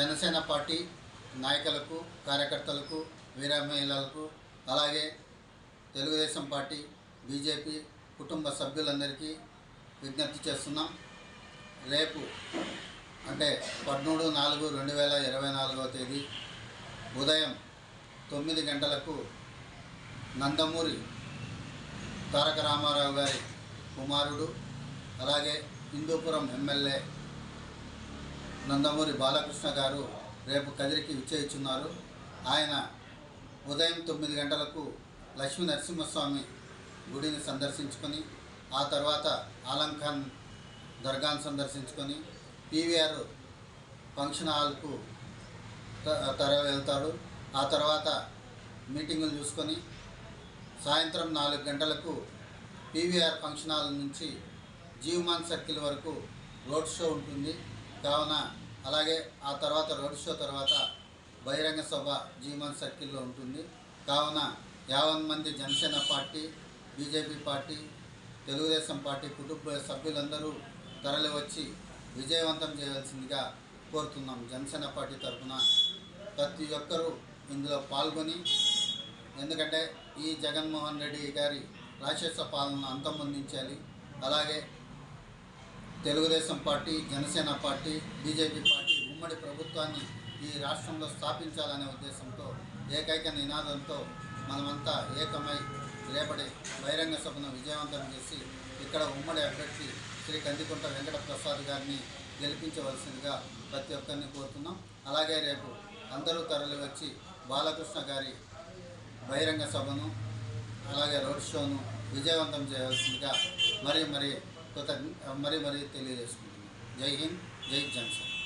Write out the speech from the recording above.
Janasena party నాయకులకు కార్యకర్తలకు వీరమహిళలకు అలాగే తెలుగుదేశం పార్టీ బీజేపీ కుటుంబ సభ్యులందరికీ విజ్ఞప్తి చేస్తున్నాం. రేపు అంటే పదమూడు నాలుగు రెండు వేల ఇరవై నాలుగవ తేదీ ఉదయం తొమ్మిది గంటలకు నందమూరి తారక రామారావు గారి కుమారుడు అలాగే హిందూపురం ఎమ్మెల్యే నందమూరి బాలకృష్ణ గారు రేపు కదిరికి విచ్చేయిచున్నారు. ఆయన ఉదయం తొమ్మిది గంటలకు లక్ష్మీ నరసింహస్వామి గుడిని సందర్శించుకొని ఆ తర్వాత ఆలంఖాన్ దర్గాను సందర్శించుకొని పీవీఆర్ ఫంక్షన్ హాల్కు తర వెళ్తాడు. ఆ తర్వాత మీటింగులు చూసుకొని సాయంత్రం నాలుగు గంటలకు పీవీఆర్ ఫంక్షన్ హాల్ నుంచి జీవమాన్ సర్కిల్ వరకు రోడ్ షో ఉంటుంది. కావున అలాగే ఆ తర్వాత రోడ్ షో తర్వాత బహిరంగ సభ జీవన్ సర్కిల్లో ఉంటుంది. కావున యావన్ మంది Janasena party BJP party Telugu Desam party కుటుంబ సభ్యులందరూ తరలి వచ్చి విజయవంతం చేయవలసిందిగా కోరుతున్నాం. జనసేన పార్టీ తరఫున ప్రతి ఒక్కరూ ఇందులో పాల్గొని ఎందుకంటే ఈ జగన్మోహన్ రెడ్డి గారి రాక్షస పాలన అంతమొందించాలి. అలాగే Telugu Desam party Janasena party BJP party ఉమ్మడి ప్రభుత్వాన్ని ఈ రాష్ట్రంలో స్థాపించాలనే ఉద్దేశంతో ఏకైక నినాదంతో మనమంతా ఏకమై రేపటి బహిరంగ సభను విజయవంతం చేసి ఇక్కడ ఉమ్మడి అభ్యర్థి శ్రీ కందికుంట వెంకట ప్రసాద్ గారిని గెలిపించవలసిందిగా ప్రతి ఒక్కరిని కోరుతున్నాం. అలాగే రేపు అందరూ తరలి వచ్చి బాలకృష్ణ గారి బహిరంగ సభను అలాగే రోడ్ షోను విజయవంతం చేయవలసిందిగా మరీ మరీ కృతజ్ఞ మరీ మరీ తెలియజేసుకుంటున్నాను. జై హింద్ జై జన్సన్.